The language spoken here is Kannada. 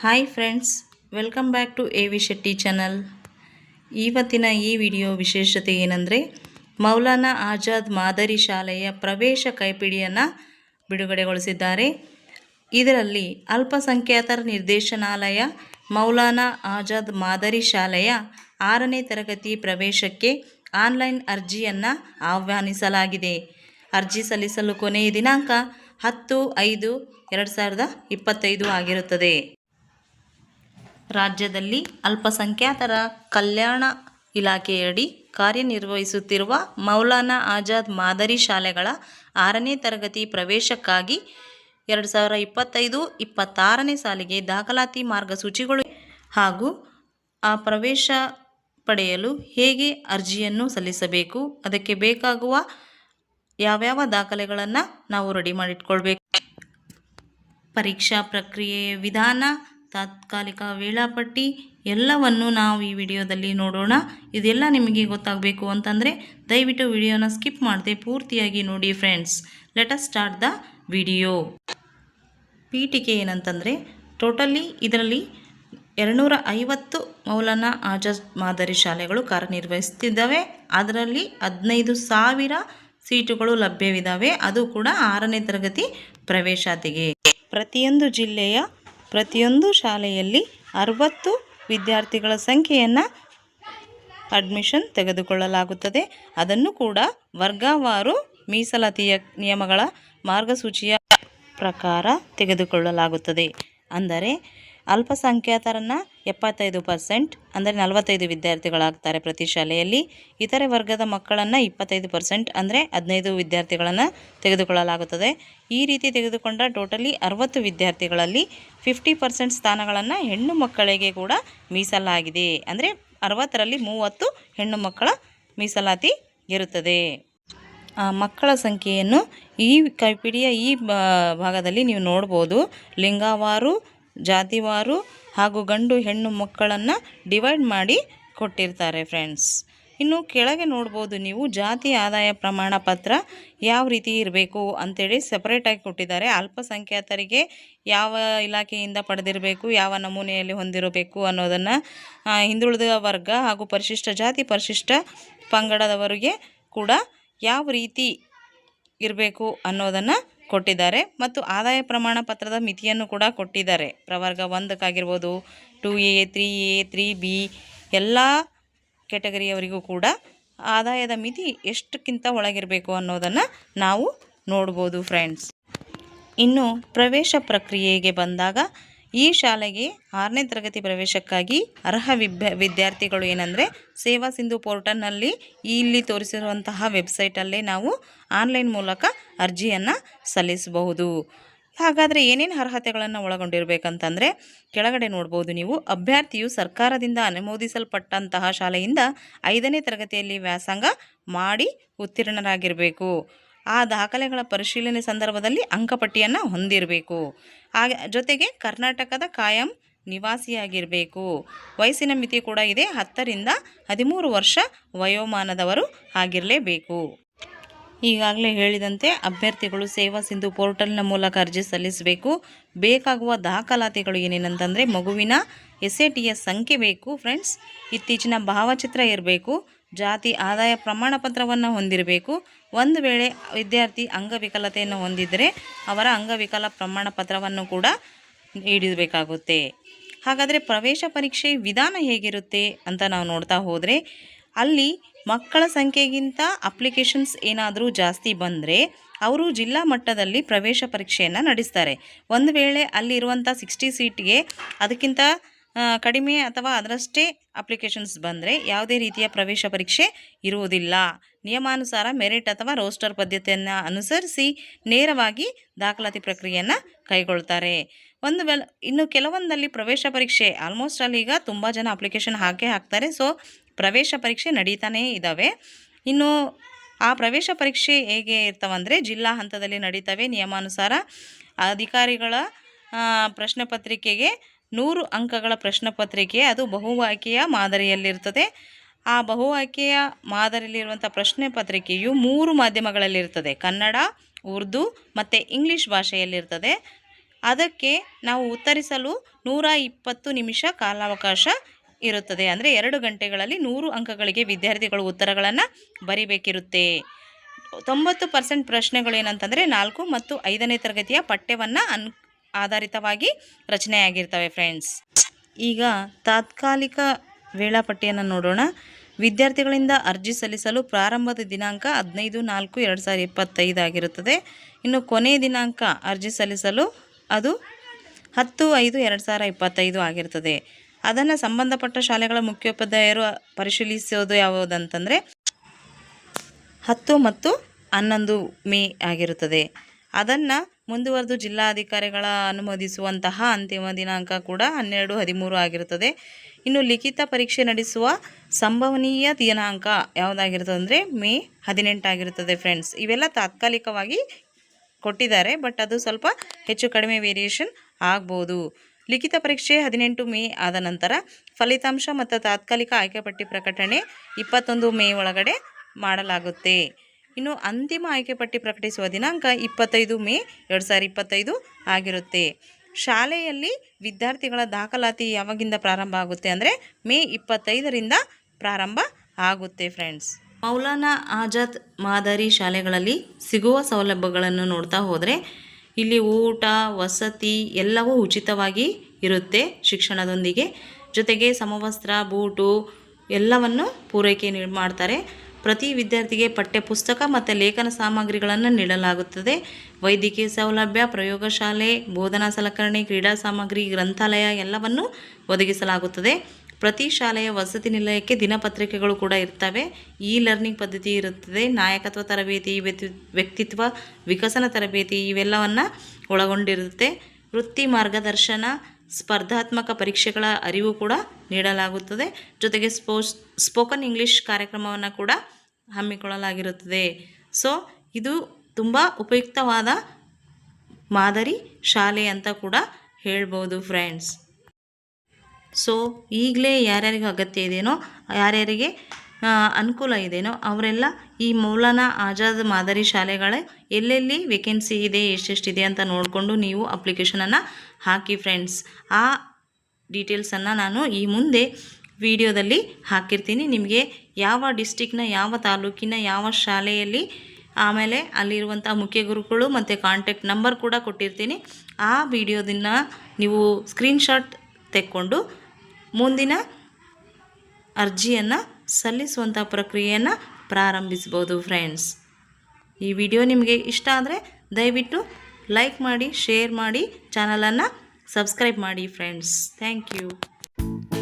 Hi friends welcome back to A V Shetty channel ಇವತ್ತಿನ ಈ ವಿಡಿಯೋ ವಿಶೇಷತೆ ಏನಂದರೆ, ಮೌಲಾನಾ ಆಜಾದ್ ಮಾದರಿ ಶಾಲೆಯ ಪ್ರವೇಶ ಕೈಪಿಡಿಯನ್ನು ಬಿಡುಗಡೆಗೊಳಿಸಿದ್ದಾರೆ. ಇದರಲ್ಲಿ ಅಲ್ಪಸಂಖ್ಯಾತರ ನಿರ್ದೇಶನಾಲಯ ಮೌಲಾನಾ ಆಜಾದ್ ಮಾದರಿ ಶಾಲೆಯ ಆರನೇ ತರಗತಿ ಪ್ರವೇಶಕ್ಕೆ ಆನ್ಲೈನ್ ಅರ್ಜಿಯನ್ನು ಆಹ್ವಾನಿಸಲಾಗಿದೆ. ಅರ್ಜಿ ಸಲ್ಲಿಸಲು ಕೊನೆಯ ದಿನಾಂಕ ಹತ್ತು ಐದು ಎರಡು ಸಾವಿರದ ಇಪ್ಪತ್ತೈದು ಆಗಿರುತ್ತದೆ. ರಾಜ್ಯದಲ್ಲಿ ಅಲ್ಪಸಂಖ್ಯಾತರ ಕಲ್ಯಾಣ ಇಲಾಖೆಯಡಿ ಕಾರ್ಯನಿರ್ವಹಿಸುತ್ತಿರುವ ಮೌಲಾನಾ ಆಜಾದ್ ಮಾದರಿ ಶಾಲೆಗಳ ಆರನೇ ತರಗತಿ ಪ್ರವೇಶಕ್ಕಾಗಿ ಎರಡು ಸಾವಿರ ಇಪ್ಪತ್ತೈದು ಇಪ್ಪತ್ತಾರನೇ ಸಾಲಿಗೆ ದಾಖಲಾತಿ ಮಾರ್ಗಸೂಚಿಗಳು ಹಾಗೂ ಆ ಪ್ರವೇಶ ಪಡೆಯಲು ಹೇಗೆ ಅರ್ಜಿಯನ್ನು ಸಲ್ಲಿಸಬೇಕು? ಅದಕ್ಕೆ ಬೇಕಾಗುವ ಯಾವ್ಯಾವ ದಾಖಲೆಗಳನ್ನು ನಾವು ರೆಡಿ ಮಾಡಿಟ್ಕೊಳ್ಬೇಕು? ಪರೀಕ್ಷಾ ಪ್ರಕ್ರಿಯೆಯ ವಿಧಾನ ತಾತ್ಕಾಲಿಕ ವೇಳಾಪಟ್ಟಿ ಎಲ್ಲವನ್ನು ನಾವು ಈ ವಿಡಿಯೋದಲ್ಲಿ ನೋಡೋಣ. ಇದೆಲ್ಲ ನಿಮಗೆ ಗೊತ್ತಾಗಬೇಕು ಅಂತಂದರೆ ದಯವಿಟ್ಟು ವಿಡಿಯೋನ ಸ್ಕಿಪ್ ಮಾಡದೆ ಪೂರ್ತಿಯಾಗಿ ನೋಡಿ friends. Let us start the video ಪೀಠಿಕೆ ಏನಂತಂದರೆ ಟೋಟಲಿ ಇದರಲ್ಲಿ ಎರಡುನೂರ ಐವತ್ತು ಮೌಲಾನಾ ಆಜಾದ್ ಮಾದರಿ ಶಾಲೆಗಳು ಕಾರ್ಯನಿರ್ವಹಿಸ್ತಿದ್ದಾವೆ. ಅದರಲ್ಲಿ ಹದಿನೈದು ಸಾವಿರ ಸೀಟುಗಳು ಲಭ್ಯವಿದ್ದಾವೆ. ಅದು ಕೂಡ ಆರನೇ ತರಗತಿ ಪ್ರವೇಶಾತಿಗೆ. ಪ್ರತಿಯೊಂದು ಜಿಲ್ಲೆಯ ಪ್ರತಿಯೊಂದು ಶಾಲೆಯಲ್ಲಿ ಅರವತ್ತು ವಿದ್ಯಾರ್ಥಿಗಳ ಸಂಖ್ಯೆಯನ್ನು ಅಡ್ಮಿಷನ್ ತೆಗೆದುಕೊಳ್ಳಲಾಗುತ್ತದೆ. ಅದನ್ನು ಕೂಡ ವರ್ಗವಾರು ಮೀಸಲಾತಿಯ ನಿಯಮಗಳ ಮಾರ್ಗಸೂಚಿಯ ಪ್ರಕಾರ ತೆಗೆದುಕೊಳ್ಳಲಾಗುತ್ತದೆ. ಅಂದರೆ ಅಲ್ಪಸಂಖ್ಯಾತರನ್ನು ಎಪ್ಪತ್ತೈದು ಪರ್ಸೆಂಟ್, ಅಂದರೆ ನಲವತ್ತೈದು ವಿದ್ಯಾರ್ಥಿಗಳಾಗ್ತಾರೆ ಪ್ರತಿ ಶಾಲೆಯಲ್ಲಿ. ಇತರೆ ವರ್ಗದ ಮಕ್ಕಳನ್ನು ಇಪ್ಪತ್ತೈದು ಪರ್ಸೆಂಟ್, ಅಂದರೆ ಹದಿನೈದು ವಿದ್ಯಾರ್ಥಿಗಳನ್ನು ತೆಗೆದುಕೊಳ್ಳಲಾಗುತ್ತದೆ. ಈ ರೀತಿ ತೆಗೆದುಕೊಂಡ ಟೋಟಲಿ ಅರವತ್ತು ವಿದ್ಯಾರ್ಥಿಗಳಲ್ಲಿ ಫಿಫ್ಟಿ ಪರ್ಸೆಂಟ್ ಸ್ಥಾನಗಳನ್ನು ಹೆಣ್ಣು ಮಕ್ಕಳಿಗೆ ಕೂಡ ಮೀಸಲಾಗಿದೆ. ಅಂದರೆ ಅರವತ್ತರಲ್ಲಿ ಮೂವತ್ತು ಹೆಣ್ಣು ಮಕ್ಕಳ ಮೀಸಲಾತಿ ಇರುತ್ತದೆ ಮಕ್ಕಳ ಸಂಖ್ಯೆಯನ್ನು ಈ ಕೈಪಿಡಿಯ ಈ ಭಾಗದಲ್ಲಿ ನೀವು ನೋಡ್ಬೋದು. ಲಿಂಗವಾರು ಜಾತಿವಾರು ಹಾಗೂ ಗಂಡು ಹೆಣ್ಣು ಮಕ್ಕಳನ್ನು ಡಿವೈಡ್ ಮಾಡಿ ಕೊಟ್ಟಿರ್ತಾರೆ ಫ್ರೆಂಡ್ಸ್ ಇನ್ನು ಕೆಳಗೆ ನೋಡ್ಬೋದು ನೀವು ಜಾತಿ ಆದಾಯ ಪ್ರಮಾಣ ಪತ್ರ ಯಾವ ರೀತಿ ಇರಬೇಕು ಅಂತೇಳಿ ಸಪ್ರೇಟಾಗಿ ಕೊಟ್ಟಿದ್ದಾರೆ. ಅಲ್ಪಸಂಖ್ಯಾತರಿಗೆ ಯಾವ ಇಲಾಖೆಯಿಂದ ಪಡೆದಿರಬೇಕು, ಯಾವ ನಮೂನೆಯಲ್ಲಿ ಹೊಂದಿರಬೇಕು ಅನ್ನೋದನ್ನು ಹಿಂದುಳಿದ ವರ್ಗ ಹಾಗೂ ಪರಿಶಿಷ್ಟ, ಜಾತಿ ಪರಿಶಿಷ್ಟ ಪಂಗಡದವರಿಗೆ ಕೂಡ ಯಾವ ರೀತಿ ಇರಬೇಕು ಅನ್ನೋದನ್ನು ಕೊಟ್ಟಿದ್ದಾರೆ ಮತ್ತು ಆದಾಯ ಪ್ರಮಾಣ ಪತ್ರದ ಮಿತಿಯನ್ನು ಕೂಡ ಕೊಟ್ಟಿದ್ದಾರೆ. ಪ್ರವರ್ಗ ಒಂದಕ್ಕಾಗಿರ್ಬೋದು two A three A three B ಎಲ್ಲ ಕ್ಯಾಟಗರಿಯವರಿಗೂ ಕೂಡ ಆದಾಯದ ಮಿತಿ ಎಷ್ಟಕ್ಕಿಂತ ಒಳಗಿರಬೇಕು ಅನ್ನೋದನ್ನು ನಾವು ನೋಡ್ಬೋದು ಫ್ರೆಂಡ್ಸ್ ಇನ್ನು ಪ್ರವೇಶ ಪ್ರಕ್ರಿಯೆಗೆ ಬಂದಾಗ ಈ ಶಾಲೆಗೆ ಆರನೇ ತರಗತಿ ಪ್ರವೇಶಕ್ಕಾಗಿ ಅರ್ಹ ವಿದ್ಯಾರ್ಥಿಗಳು ಏನಂದರೆ ಸೇವಾ ಸಿಂಧು ಪೋರ್ಟಲ್ನಲ್ಲಿ ಇಲ್ಲಿ ತೋರಿಸಿರುವಂತಹ ವೆಬ್ಸೈಟಲ್ಲೇ ನಾವು ಆನ್ಲೈನ್ ಮೂಲಕ ಅರ್ಜಿಯನ್ನು ಸಲ್ಲಿಸಬಹುದು. ಹಾಗಾದರೆ ಏನೇನು ಅರ್ಹತೆಗಳನ್ನು ಒಳಗೊಂಡಿರಬೇಕಂತಂದರೆ ಕೆಳಗಡೆ ನೋಡ್ಬೋದು ನೀವು. ಅಭ್ಯರ್ಥಿಯು ಸರ್ಕಾರದಿಂದ ಅನುಮೋದಿಸಲ್ಪಟ್ಟಂತಹ ಶಾಲೆಯಿಂದ ಐದನೇ ತರಗತಿಯಲ್ಲಿ ವ್ಯಾಸಂಗ ಮಾಡಿ ಉತ್ತೀರ್ಣರಾಗಿರಬೇಕು. ಆ ದಾಖಲೆಗಳ ಪರಿಶೀಲನೆ ಸಂದರ್ಭದಲ್ಲಿ ಅಂಕಪಟ್ಟಿಯನ್ನು ಹೊಂದಿರಬೇಕು. ಹಾಗೆ ಜೊತೆಗೆ ಕರ್ನಾಟಕದ ಕಾಯಂ ನಿವಾಸಿಯಾಗಿರಬೇಕು. ವಯಸ್ಸಿನ ಮಿತಿ ಕೂಡ ಇದೆ. ಹತ್ತರಿಂದ ಹದಿಮೂರು ವರ್ಷ ವಯೋಮಾನದವರು ಆಗಿರಲೇಬೇಕು. ಈಗಾಗಲೇ ಹೇಳಿದಂತೆ ಅಭ್ಯರ್ಥಿಗಳು ಸೇವಾ ಸಿಂಧು ಪೋರ್ಟಲ್ನ ಮೂಲಕ ಅರ್ಜಿ ಸಲ್ಲಿಸಬೇಕು. ಬೇಕಾಗುವ ದಾಖಲಾತಿಗಳು ಏನೇನಂತಂದರೆ ಮಗುವಿನ ಎಸ್ ಎ ಸಂಖ್ಯೆ ಬೇಕು. ಫ್ರೆಂಡ್ಸ್, ಇತ್ತೀಚಿನ ಭಾವಚಿತ್ರ ಇರಬೇಕು. ಜಾತಿ ಆದಾಯ ಪ್ರಮಾಣ ಪತ್ರವನ್ನು ಹೊಂದಿರಬೇಕು. ಒಂದು ವೇಳೆ ವಿದ್ಯಾರ್ಥಿ ಅಂಗವಿಕಲತೆಯನ್ನು ಹೊಂದಿದ್ದರೆ ಅವರ ಅಂಗವಿಕಲ ಪ್ರಮಾಣ ಪತ್ರವನ್ನು ಕೂಡ ನೀಡಬೇಕಾಗುತ್ತೆ ಹಾಗಾದರೆ ಪ್ರವೇಶ ಪರೀಕ್ಷೆ ವಿಧಾನ ಹೇಗಿರುತ್ತೆ ಅಂತ ನಾವು ನೋಡ್ತಾ ಹೋದರೆ, ಅಲ್ಲಿ ಮಕ್ಕಳ ಸಂಖ್ಯೆಗಿಂತ ಅಪ್ಲಿಕೇಶನ್ಸ್ ಏನಾದರೂ ಜಾಸ್ತಿ ಬಂದರೆ ಅವರು ಜಿಲ್ಲಾ ಮಟ್ಟದಲ್ಲಿ ಪ್ರವೇಶ ಪರೀಕ್ಷೆಯನ್ನು ನಡೆಸ್ತಾರೆ. ಒಂದು ವೇಳೆ ಅಲ್ಲಿರುವಂಥ ಸಿಕ್ಸ್ಟಿ ಸೀಟ್ಗೆ ಅದಕ್ಕಿಂತ ಕಡಿಮೆ ಅಥವಾ ಅದರಷ್ಟೇ ಅಪ್ಲಿಕೇಶನ್ಸ್ ಬಂದರೆ ಯಾವುದೇ ರೀತಿಯ ಪ್ರವೇಶ ಪರೀಕ್ಷೆ ಇರುವುದಿಲ್ಲ. ನಿಯಮಾನುಸಾರ ಮೆರಿಟ್ ಅಥವಾ ರೋಸ್ಟರ್ ಪದ್ಧತಿಯನ್ನು ಅನುಸರಿಸಿ ನೇರವಾಗಿ ದಾಖಲಾತಿ ಪ್ರಕ್ರಿಯೆಯನ್ನು ಕೈಗೊಳ್ತಾರೆ. ಒಂದು ವೆಲ್ ಇನ್ನು ಕೆಲವೊಂದಲ್ಲಿ ಪ್ರವೇಶ ಪರೀಕ್ಷೆ ಆಲ್ಮೋಸ್ಟ್ ಅಲ್ಲಿ ಈಗ ತುಂಬ ಜನ ಅಪ್ಲಿಕೇಶನ್ ಹಾಕೇ ಹಾಕ್ತಾರೆ. ಸೊ ಪ್ರವೇಶ ಪರೀಕ್ಷೆ ನಡೀತಾನೇ ಇದ್ದಾವೆ ಇನ್ನು ಆ ಪ್ರವೇಶ ಪರೀಕ್ಷೆ ಹೇಗೆ ಇರ್ತಾವಂದರೆ ಜಿಲ್ಲಾ ಹಂತದಲ್ಲಿ ನಡೀತವೆ. ನಿಯಮಾನುಸಾರ ಅಧಿಕಾರಿಗಳ ಪ್ರಶ್ನೆ ಪತ್ರಿಕೆಗೆ ನೂರು ಅಂಕಗಳ ಪ್ರಶ್ನೆ ಪತ್ರಿಕೆ ಅದು ಬಹು ಆಯ್ಕೆಯ ಮಾದರಿಯಲ್ಲಿರ್ತದೆ ಆ ಬಹು ಆಯ್ಕೆಯ ಮಾದರಿಯಲ್ಲಿರುವಂಥ ಪ್ರಶ್ನೆ ಪತ್ರಿಕೆಯು ಮೂರು ಮಾಧ್ಯಮಗಳಲ್ಲಿರ್ತದೆ ಕನ್ನಡ, ಉರ್ದು ಮತ್ತು ಇಂಗ್ಲೀಷ್ ಭಾಷೆಯಲ್ಲಿರ್ತದೆ ಅದಕ್ಕೆ ನಾವು ಉತ್ತರಿಸಲು ನೂರ ಇಪ್ಪತ್ತು ನಿಮಿಷ ಕಾಲಾವಕಾಶ ಇರುತ್ತದೆ. ಅಂದರೆ ಎರಡು ಗಂಟೆಗಳಲ್ಲಿ ನೂರು ಅಂಕಗಳಿಗೆ ವಿದ್ಯಾರ್ಥಿಗಳು ಉತ್ತರಗಳನ್ನು ಬರಿಬೇಕಿರುತ್ತೆ. ತೊಂಬತ್ತು ಪರ್ಸೆಂಟ್ ಪ್ರಶ್ನೆಗಳು ಏನಂತಂದರೆ ನಾಲ್ಕು ಮತ್ತು ಐದನೇ ತರಗತಿಯ ಪಠ್ಯವನ್ನು ಅನ್ ಆಧಾರಿತವಾಗಿ ರಚನೆಯಾಗಿರ್ತವೆ ಫ್ರೆಂಡ್ಸ್ ಈಗ ತಾತ್ಕಾಲಿಕ ವೇಳಾಪಟ್ಟಿಯನ್ನು ನೋಡೋಣ. ವಿದ್ಯಾರ್ಥಿಗಳಿಂದ ಅರ್ಜಿ ಸಲ್ಲಿಸಲು ಪ್ರಾರಂಭದ ದಿನಾಂಕ ಹದಿನೈದು ನಾಲ್ಕು ಎರಡು ಸಾವಿರದ ಇಪ್ಪತ್ತೈದು ಆಗಿರುತ್ತದೆ. ಇನ್ನು ಕೊನೆಯ ದಿನಾಂಕ ಅರ್ಜಿ ಸಲ್ಲಿಸಲು ಅದು ಹತ್ತು ಐದು ಎರಡು ಸಾವಿರ ಇಪ್ಪತ್ತೈದು ಆಗಿರ್ತದೆ ಅದನ್ನು ಸಂಬಂಧಪಟ್ಟ ಶಾಲೆಗಳ ಮುಖ್ಯೋಪಾಧ್ಯಾಯರು ಪರಿಶೀಲಿಸೋದು ಯಾವುದಂತಂದರೆ ಹತ್ತು ಮತ್ತು ಹನ್ನೊಂದು ಮೇ ಆಗಿರುತ್ತದೆ. ಅದನ್ನು ಮುಂದುವರೆದು ಜಿಲ್ಲಾಧಿಕಾರಿಗಳ ಅನುಮೋದಿಸುವಂತಹ ಅಂತಿಮ ದಿನಾಂಕ ಕೂಡ ಹನ್ನೆರಡು, ಹದಿಮೂರು ಆಗಿರುತ್ತದೆ. ಇನ್ನು ಲಿಖಿತ ಪರೀಕ್ಷೆ ನಡೆಸುವ ಸಂಭವನೀಯ ದಿನಾಂಕ ಯಾವುದಾಗಿರ್ತದೆ ಅಂದರೆ ಮೇ ಹದಿನೆಂಟಾಗಿರುತ್ತದೆ ಫ್ರೆಂಡ್ಸ್ ಇವೆಲ್ಲ ತಾತ್ಕಾಲಿಕವಾಗಿ ಕೊಟ್ಟಿದ್ದಾರೆ ಬಟ್ ಅದು ಸ್ವಲ್ಪ ಹೆಚ್ಚು ಕಡಿಮೆ ವೇರಿಯೇಷನ್ ಆಗ್ಬೋದು. ಲಿಖಿತ ಪರೀಕ್ಷೆ ಹದಿನೆಂಟು ಮೇ ಆದ ನಂತರ ಫಲಿತಾಂಶ ಮತ್ತು ತಾತ್ಕಾಲಿಕ ಆಯ್ಕೆಪಟ್ಟಿ ಪ್ರಕಟಣೆ ಇಪ್ಪತ್ತೊಂದು ಮೇ ಒಳಗಡೆ ಮಾಡಲಾಗುತ್ತೆ. ಇನ್ನು ಅಂತಿಮ ಆಯ್ಕೆ ಪಟ್ಟಿ ಪ್ರಕಟಿಸುವ ದಿನಾಂಕ ಇಪ್ಪತ್ತೈದು ಮೇ ಎರಡು ಸಾವಿರದ ಇಪ್ಪತ್ತೈದು ಆಗಿರುತ್ತೆ. ಶಾಲೆಯಲ್ಲಿ ವಿದ್ಯಾರ್ಥಿಗಳ ದಾಖಲಾತಿ ಯಾವಾಗಿಂದ ಪ್ರಾರಂಭ ಆಗುತ್ತೆ ಅಂದರೆ ಮೇ ಇಪ್ಪತ್ತೈದರಿಂದ ಪ್ರಾರಂಭ ಆಗುತ್ತೆ ಫ್ರೆಂಡ್ಸ್ ಮೌಲಾನಾ ಆಜಾದ್ ಮಾದರಿ ಶಾಲೆಗಳಲ್ಲಿ ಸಿಗುವ ಸೌಲಭ್ಯಗಳನ್ನು ನೋಡ್ತಾ ಹೋದರೆ ಇಲ್ಲಿ ಊಟ, ವಸತಿ ಎಲ್ಲವೂ ಉಚಿತವಾಗಿ ಇರುತ್ತೆ ಶಿಕ್ಷಣದೊಂದಿಗೆ. ಜೊತೆಗೆ ಸಮವಸ್ತ್ರ, ಬೂಟು ಎಲ್ಲವನ್ನು ಪೂರೈಕೆ ಮಾಡ್ತಾರೆ. ಪ್ರತಿ ವಿದ್ಯಾರ್ಥಿಗೆ ಪಠ್ಯಪುಸ್ತಕ ಮತ್ತು ಲೇಖನ ಸಾಮಗ್ರಿಗಳನ್ನು ನೀಡಲಾಗುತ್ತದೆ. ವೈದ್ಯಕೀಯ ಸೌಲಭ್ಯ ಪ್ರಯೋಗಶಾಲೆ ಬೋಧನಾ ಸಲಕರಣೆ, ಕ್ರೀಡಾ ಸಾಮಗ್ರಿ, ಗ್ರಂಥಾಲಯ ಎಲ್ಲವನ್ನು ಒದಗಿಸಲಾಗುತ್ತದೆ. ಪ್ರತಿ ಶಾಲೆಯ ವಸತಿ ನಿಲಯಕ್ಕೆ ದಿನಪತ್ರಿಕೆಗಳು ಕೂಡ ಇರ್ತವೆ. ಇ ಲರ್ನಿಂಗ್ ಪದ್ಧತಿ ಇರುತ್ತದೆ. ನಾಯಕತ್ವ ತರಬೇತಿ, ವ್ಯಕ್ತಿ, ವ್ಯಕ್ತಿತ್ವ, ವಿಕಸನ ತರಬೇತಿ ಇವೆಲ್ಲವನ್ನು ಒಳಗೊಂಡಿರುತ್ತೆ. ವೃತ್ತಿ ಮಾರ್ಗದರ್ಶನ ಸ್ಪರ್ಧಾತ್ಮಕ ಪರೀಕ್ಷೆಗಳ ಅರಿವು ಕೂಡ ನೀಡಲಾಗುತ್ತದೆ. ಜೊತೆಗೆ ಸ್ಪೋಸ್, ಸ್ಪೋಕನ್ ಇಂಗ್ಲೀಷ್ ಕಾರ್ಯಕ್ರಮವನ್ನು ಕೂಡ ಹಮ್ಮಿಕೊಳ್ಳಲಾಗಿರುತ್ತದೆ. ಸೊ, ಇದು ತುಂಬ ಉಪಯುಕ್ತವಾದ ಮಾದರಿ ಶಾಲೆ ಅಂತ ಕೂಡ ಹೇಳ್ಬೋದು ಫ್ರೆಂಡ್ಸ್. ಸೊ, ಈಗಲೇ ಯಾರ್ಯಾರಿಗೆ ಅಗತ್ಯ ಇದೆಯೋ ಯಾರ್ಯಾರಿಗೆ ಅನುಕೂಲ ಇದೆಯೋ ಅವರೆಲ್ಲ ಈ ಮೌಲಾನ ಆಜಾದ್ ಮಾದರಿ ಶಾಲೆಗಳೇ ಎಲ್ಲೆಲ್ಲಿ ವೇಕೆನ್ಸಿ ಇದೆ, ಎಷ್ಟೆಷ್ಟಿದೆ ಅಂತ ನೋಡಿಕೊಂಡು ನೀವು ಅಪ್ಲಿಕೇಶನನ್ನು ಹಾಕಿ ಫ್ರೆಂಡ್ಸ್ ಆ ಡೀಟೇಲ್ಸನ್ನು ನಾನು ಈ ಮುಂದೆ ವಿಡಿಯೋದಲ್ಲಿ ಹಾಕಿರ್ತೀನಿ. ನಿಮಗೆ ಯಾವ ಡಿಸ್ಟಿಕ್ನ ಯಾವ ತಾಲೂಕಿನ, ಯಾವ ಶಾಲೆಯಲ್ಲಿ ಆಮೇಲೆ ಅಲ್ಲಿರುವಂಥ ಮುಖ್ಯ ಗುರುಗಳು ಮತ್ತು ಕಾಂಟ್ಯಾಕ್ಟ್ ನಂಬರ್ ಕೂಡ ಕೊಟ್ಟಿರ್ತೀನಿ. ಆ ವಿಡಿಯೋದನ್ನು ನೀವು ಸ್ಕ್ರೀನ್ಶಾಟ್ ತೆಕ್ಕೊಂಡು ಮುಂದಿನ ಅರ್ಜಿಯನ್ನು ಸಲ್ಲಿಸುವಂಥ ಪ್ರಕ್ರಿಯೆಯನ್ನು ಪ್ರಾರಂಭಿಸ್ಬೋದು ಫ್ರೆಂಡ್ಸ್ ಈ ವಿಡಿಯೋ ನಿಮಗೆ ಇಷ್ಟ ಆದರೆ ದಯವಿಟ್ಟು ಲೈಕ್ ಮಾಡಿ ಶೇರ್ ಮಾಡಿ ಚಾನಲನ್ನು ಸಬ್ಸ್ಕ್ರೈಬ್ ಮಾಡಿ friends thank you